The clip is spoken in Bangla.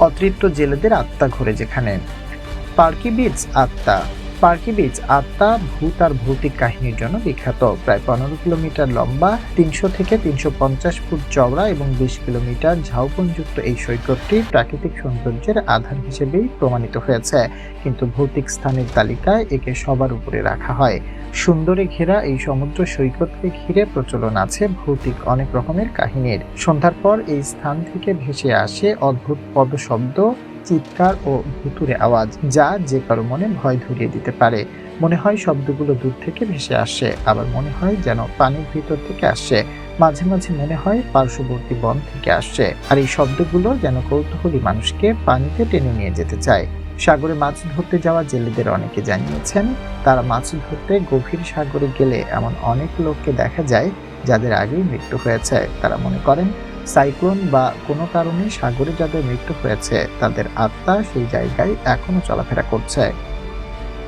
অতৃপ্ত জেলেদের আত্মা ঘোরে যেখানে। পার্কি বিচ আত্মা। পার্কি বিচ আত্মা, ভূত আর ভৌতিক কাহিনীর জন্য বিখ্যাত। প্রায় পনেরো কিলোমিটার লম্বা, তিনশো থেকে তিনশো পঞ্চাশ ফুট চওড়া এবং বিশ কিলোমিটার ঝাউবনযুক্ত এই সৈকতটি প্রাকৃতিক সৌন্দর্যের আধার হিসেবেই প্রমাণিত হয়েছে। কিন্তু ভৌতিক স্থানের তালিকায় একে সবার উপরে রাখা হয়। সুন্দরে ঘেরা এই সমুদ্র সৈকতকে ঘিরে প্রচলন আছে ভৌতিক অনেক রকমের কাহিনীর। সন্ধ্যার পর এই স্থান থেকে ভেসে আসে অদ্ভুত পদশব্দ চিৎকার ও ভুতুরে আওয়াজ, যা যে কারও মনে ভয় ধরিয়ে দিতে পারে। মনে হয় শব্দগুলো দূর থেকে ভেসে আসে, আবার মনে হয় যেন পানির ভিতর থেকে আসে। মাঝে মাঝে মনে হয় পার্শ্ববর্তী বন থেকে আসছে আর এই শব্দগুলো যেন কৌতূহলী মানুষকে পানিতে টেনে নিয়ে যেতে চায়। সাগরে মাছ ধরতে যাওয়া জেলেদের অনেকে জানিয়েছেন, তারা মাছ ধরতে গভীর সাগরে গেলে এমন অনেক লোককে দেখা যায় যাদের আগেই মৃত্যু হয়েছে। তারা মনে করেন সাইক্লোন বা কোনো কারণে সাগরে যাদের মৃত্যু হয়েছে, তাদের আত্মা সেই জায়গায় এখনও চলাফেরা করছে।